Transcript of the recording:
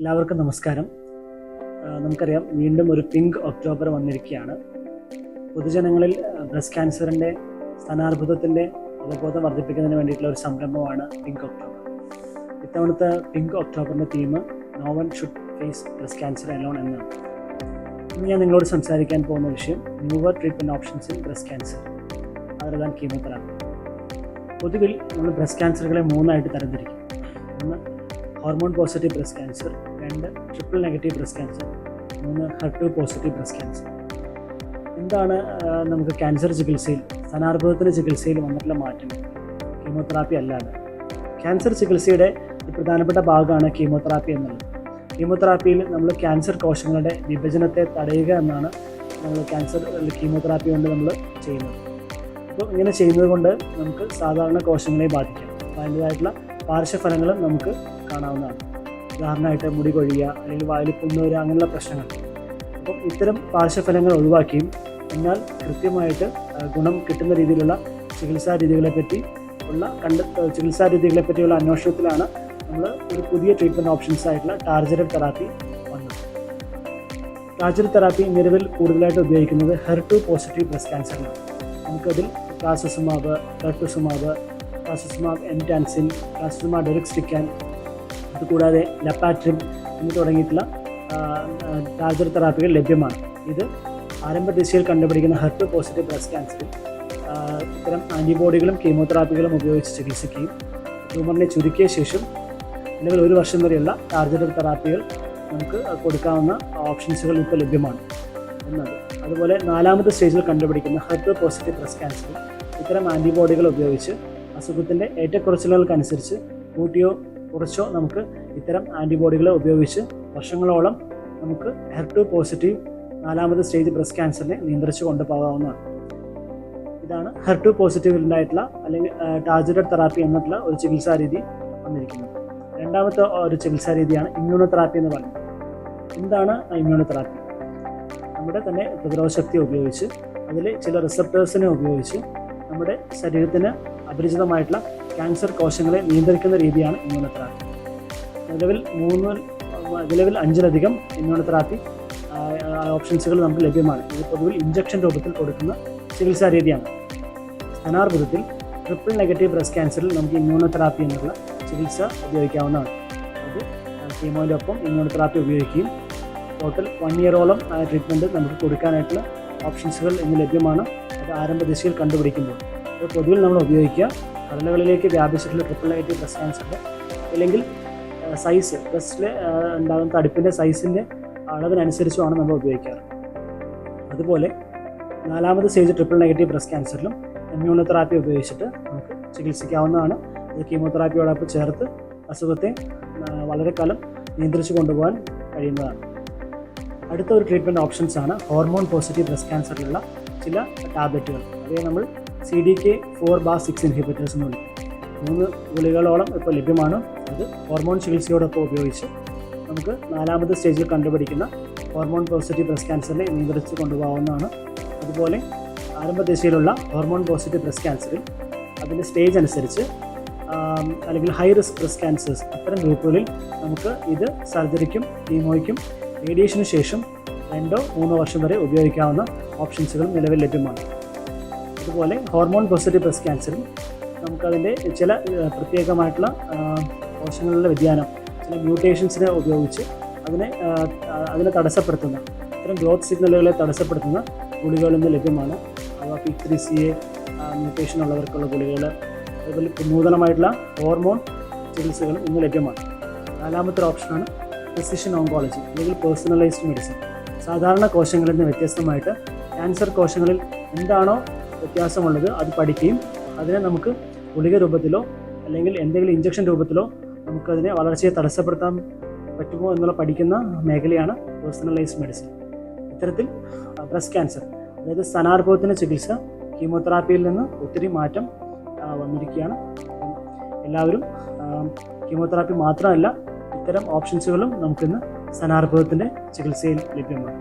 എല്ലാവർക്കും നമസ്കാരം. നമുക്കറിയാം വീണ്ടും ഒരു പിങ്ക് ഒക്ടോബർ വന്നിരിക്കുകയാണ്. പൊതുജനങ്ങളിൽ ബ്രസ്റ്റ് ക്യാൻസറിന്റെ സ്ഥാനാർബുദത്തിന്റെ അവബോധം വർദ്ധിപ്പിക്കുന്നതിന് വേണ്ടിയിട്ടുള്ള ഒരു സംരംഭമാണ് പിങ്ക് ഒക്ടോബർ. ഇത്തവണത്തെ pink ഒക്ടോബറിന്റെ theme no one should face breast cancer alone എന്നാണ്. ഇന്ന് ഞാൻ നിങ്ങളോട് സംസാരിക്കാൻ പോകുന്ന വിഷയം newer treatment options in breast cancer other chemotherapy പൊതുവിൽ നമ്മൾ ബ്രസ്റ്റ് ക്യാൻസറുകളെ മൂന്നായിട്ട് തരംതിരിക്കും. ഒന്ന് ഹോർമോൺ പോസിറ്റീവ് ബ്രസ്റ്റ് ക്യാൻസർ രണ്ട് ട്രിപ്പിൾ നെഗറ്റീവ് ബ്രസ്റ്റ് ക്യാൻസർ മൂന്ന് ഹെർട്ടു പോസിറ്റീവ് ബ്രസ്റ്റ് ക്യാൻസർ എന്താണ് നമുക്ക് ക്യാൻസർ ചികിത്സയിൽ സ്ഥാനാർബുദത്തിന്റെ ചികിത്സയിൽ വന്നിട്ടുള്ള മാറ്റം? കീമോതെറാപ്പി അല്ലാതെ. ക്യാൻസർ ചികിത്സയുടെ പ്രധാനപ്പെട്ട ഭാഗമാണ് കീമോതെറാപ്പി എന്നുള്ളത്. കീമോതെറാപ്പിയിൽ നമ്മൾ ക്യാൻസർ കോശങ്ങളുടെ വിഭജനത്തെ തടയുക എന്നാണ് നമ്മൾ ക്യാൻസർ കീമോതെറാപ്പി കൊണ്ട് നമ്മൾ ചെയ്യുന്നത്. അപ്പോൾ ഇങ്ങനെ ചെയ്യുന്നത് കൊണ്ട് നമുക്ക് സാധാരണ കോശങ്ങളെ ബാധിക്കാം. അപ്പോൾ അതിന്റെതായിട്ടുള്ള പാർശ്വഫലങ്ങളും നമുക്ക് കാണാവുന്നതാണ്. ഉദാഹരണമായിട്ട് മുടി കൊഴിയുക അല്ലെങ്കിൽ വായിൽ പുണ്ണ് വരിക അങ്ങനെയുള്ള പ്രശ്നങ്ങൾ. അപ്പം ഇത്തരം പാർശ്വഫലങ്ങൾ ഒഴിവാക്കിയും എന്നാൽ കൃത്യമായിട്ട് ഗുണം കിട്ടുന്ന രീതിയിലുള്ള ചികിത്സാ രീതികളെ പറ്റി ഉള്ള കണ്ട ചികിത്സാ രീതികളെ പറ്റിയുള്ള അന്വേഷണത്തിലാണ് നമ്മൾ ഒരു പുതിയ ട്രീറ്റ്മെന്റ് ഓപ്ഷൻസ് ആയിട്ടുള്ള ടാർജറ്റഡ് തെറാപ്പി വന്നത്. ടാർജറ്റഡ് തെറാപ്പി നിലവിൽ കൂടുതലായിട്ട് ഉപയോഗിക്കുന്നത് ഹെർ ടു പോസിറ്റീവ് ബ്രസ്റ്റ് ക്യാൻസറിനാണ് നമുക്കതിൽ ക്ലാസസുമാവ് റെട്ടുസുമാബ് ട്രാസസുമാബ് എന്റാൻസിൻ ഡെറിക് ഡെറിക്സ്റ്റിക്കാൻ അതുകൂടാതെ ലപ്പാട്രിം എന്ന് തുടങ്ങിയിട്ടുള്ള ടാർജർ തെറാപ്പികൾ ലഭ്യമാണ്. ഇത് ആരംഭ ദിശയിൽ കണ്ടുപിടിക്കുന്ന ഹെർട്ട് പോസിറ്റീവ് ബ്രസ്റ്റ് ക്യാൻസറിൽ ഇത്തരം ആന്റിബോഡികളും കീമോതെറാപ്പികളും ഉപയോഗിച്ച് ചികിത്സിക്കുകയും ട്യൂമറിനെ ചുരുക്കിയ ശേഷം അല്ലെങ്കിൽ ഒരു വർഷം വരെയുള്ള ടാർജറ്റഡ് തെറാപ്പികൾ നമുക്ക് കൊടുക്കാവുന്ന ഓപ്ഷൻസുകൾ ഇപ്പോൾ ലഭ്യമാണ് എന്നത്. അതുപോലെ നാലാമത്തെ സ്റ്റേജിൽ കണ്ടുപിടിക്കുന്ന ഹെർട്ട് പോസിറ്റീവ് ബ്രസ്റ്റ് ക്യാൻസറിൽ ഇത്തരം ആന്റിബോഡികൾ ഉപയോഗിച്ച് അസുഖത്തിന്റെ ഏറ്റക്കുറച്ചിലുകൾക്കനുസരിച്ച് കൂട്ടിയോ കുറച്ചോ നമുക്ക് ഇത്തരം ആന്റിബോഡികളെ ഉപയോഗിച്ച് വർഷങ്ങളോളം നമുക്ക് ഹെർ ടു പോസിറ്റീവ് നാലാമത് സ്റ്റേജ് ബ്രസ്റ്റ് ക്യാൻസറിനെ നിയന്ത്രിച്ചു കൊണ്ടുപോകാവുന്നതാണ്. ഇതാണ് ഹെർ ടു പോസിറ്റീവിൽ ഉണ്ടായിട്ടുള്ള അല്ലെങ്കിൽ ടാർജറ്റഡ് തെറാപ്പി എന്നിട്ടുള്ള ഒരു ചികിത്സാ രീതി വന്നിരിക്കുന്നത്. രണ്ടാമത്തെ ഒരു ചികിത്സാ രീതിയാണ് ഇമ്മ്യൂണോതെറാപ്പി എന്ന് പറയുന്നത്. എന്താണ് ഇമ്മ്യൂണോതെറാപ്പി? നമ്മുടെ തന്നെ പ്രതിരോധ ശക്തി ഉപയോഗിച്ച് അതിൽ ചില റിസപ്റ്റേഴ്സിനെ ഉപയോഗിച്ച് നമ്മുടെ ശരീരത്തിന് അപരിചിതമായിട്ടുള്ള ക്യാൻസർ കോശങ്ങളെ നിയന്ത്രിക്കുന്ന രീതിയാണ് ഇമ്മ്യൂണോതെറാപ്പി നിലവിൽ മൂന്ന് നിലവിൽ അഞ്ചിലധികം ഇമ്മ്യൂണോതെറാപ്പി ഓപ്ഷൻസുകൾ നമുക്ക് ലഭ്യമാണ്. ഇത് പൊതുവിൽ ഇഞ്ചക്ഷൻ രൂപത്തിൽ കൊടുക്കുന്ന ചികിത്സാ രീതിയാണ്. സ്ഥാനാർബുദത്തിൽ ട്രിപ്പിൾ നെഗറ്റീവ് ബ്രസ്റ്റ് ക്യാൻസറിൽ നമുക്ക് ഇമ്മ്യൂണോതെറാപ്പി എന്നുള്ള ചികിത്സ ഉപയോഗിക്കാവുന്നതാണ്. അത് കീമോയിലൊപ്പം ഇമ്മ്യൂണോതെറാപ്പി ഉപയോഗിക്കുകയും ടോട്ടൽ വൺ ഇയറോളം ട്രീറ്റ്മെന്റ് നമുക്ക് കൊടുക്കാനായിട്ടുള്ള ഓപ്ഷൻസുകൾ ഇന്ന് ലഭ്യമാണ്. അത് ആരംഭ ദിശയിൽ കണ്ടുപിടിക്കുമ്പോൾ. അത് പൊതുവിൽ നമ്മൾ ഉപയോഗിക്കുക. കടലകളിലേക്ക് വ്യാപിച്ചിട്ടുള്ള ട്രിപ്പിൾ നെഗറ്റീവ് ബ്രസ്റ്റ് ക്യാൻസറിന്റെ അല്ലെങ്കിൽ സൈസ് ബ്രസ്റ്റിൽ ഉണ്ടാകുന്ന തടിപ്പിന്റെ സൈസിന്റെ അളവിനനുസരിച്ചുമാണ് നമ്മൾ ഉപയോഗിക്കാറ്. അതുപോലെ നാലാമത് സ്റ്റേജ് ട്രിപ്പിൾ നെഗറ്റീവ് ബ്രസ്റ്റ് ക്യാൻസറിലും ഇമ്മ്യൂണോതെറാപ്പി ഉപയോഗിച്ചിട്ട് നമുക്ക് ചികിത്സിക്കാവുന്നതാണ്. ഇത് കീമോതെറാപ്പിയോടൊപ്പം ചേർത്ത് അസുഖത്തെ വളരെ കാലം നിയന്ത്രിച്ചു കൊണ്ടുപോകാൻ കഴിയുന്നതാണ്. അടുത്ത ഒരു ട്രീറ്റ്മെന്റ് ഓപ്ഷൻസ് ആണ് ഹോർമോൺ പോസിറ്റീവ് ബ്രസ്റ്റ് ക്യാൻസറിലുള്ള ചില ടാബ്ലറ്റുകൾ അവയെ നമ്മൾ C D K four bar six inhibitors എന്ന് വിളിക്കും. മൂന്ന് ഗുളികളോളം ഇപ്പോൾ ലഭ്യമാണ്. അത് ഹോർമോൺ ചികിത്സയോടൊപ്പം ഉപയോഗിച്ച് നമുക്ക് നാലാമത്തെ സ്റ്റേജിൽ കണ്ടുപിടിക്കുന്ന ഹോർമോൺ പോസിറ്റീവ് ബ്രസ്റ്റ് ക്യാൻസറിനെ നിയന്ത്രിച്ച് കൊണ്ടുപോകാവുന്നതാണ്. അതുപോലെ ആരംഭ ദിശയിലുള്ള ഹോർമോൺ പോസിറ്റീവ് ബ്രസ്റ്റ് ക്യാൻസറിൽ അതിന്റെ സ്റ്റേജ് അനുസരിച്ച് അല്ലെങ്കിൽ ഹൈ റിസ്ക് ബ്രസ്റ്റ് ക്യാൻസേഴ്സ് അത്തരം ഗ്രൂപ്പുകളിൽ നമുക്ക് ഇത് സർജറിക്കും കീമോയ്ക്കും റേഡിയേഷന് ശേഷം രണ്ടോ മൂന്നോ വർഷം വരെ ഉപയോഗിക്കാവുന്ന ഓപ്ഷൻസുകൾ നിലവിൽ ലഭ്യമാണ്. അതുപോലെ ഹോർമോൺ പോസിറ്റീവ് ബ്രസ്റ്റ് ക്യാൻസറും നമുക്കതിന്റെ ചില പ്രത്യേകമായിട്ടുള്ള കോശങ്ങളിലെ വ്യതിയാനം ചില മ്യൂട്ടേഷൻസിനെ ഉപയോഗിച്ച് അതിനെ അതിനെ തടസ്സപ്പെടുത്തുന്ന ഇത്തരം ഗ്രോത്ത് സിഗ്നലുകളെ തടസ്സപ്പെടുത്തുന്ന ഗുളികളിൽ ഇന്ന് ലഭ്യമാണ്. അഥവാ P three C A mutation ഉള്ളവർക്കുള്ള ഗുളികൾ അതുപോലെ നൂതനമായിട്ടുള്ള ഹോർമോൺ ചികിത്സകളും ഇന്ന് ലഭ്യമാണ്. നാലാമത്തെ ഓപ്ഷനാണ് പ്രിസിഷൻ ഓങ്കോളജി അല്ലെങ്കിൽ പേഴ്സണലൈസ്ഡ് മെഡിസിൻ സാധാരണ കോശങ്ങളിൽ നിന്ന് വ്യത്യസ്തമായിട്ട് ക്യാൻസർ കോശങ്ങളിൽ എന്താണോ വ്യത്യാസമുള്ളത് അത് പഠിക്കുകയും അതിനെ നമുക്ക് ഗുളിക രൂപത്തിലോ അല്ലെങ്കിൽ എന്തെങ്കിലും ഇഞ്ചക്ഷൻ രൂപത്തിലോ നമുക്കതിനെ വളർച്ചയെ തടസ്സപ്പെടുത്താൻ പറ്റുമോ എന്നുള്ള പഠിക്കുന്ന മേഖലയാണ് പേഴ്സണലൈസ്ഡ് മെഡിസിൻ ഇത്തരത്തിൽ ബ്രസ്റ്റ് ക്യാൻസർ അതായത് സ്ഥാനാർഭവത്തിന്റെ ചികിത്സ കീമോതെറാപ്പിയിൽ നിന്ന് ഒത്തിരി മാറ്റം വന്നിരിക്കുകയാണ്. എല്ലാവരും കീമോതെറാപ്പി മാത്രമല്ല ഇത്തരം ഓപ്ഷൻസുകളും നമുക്കിന്ന് സ്ഥാനാർഭവത്തിന്റെ ചികിത്സയിൽ ലഭ്യമാണ്.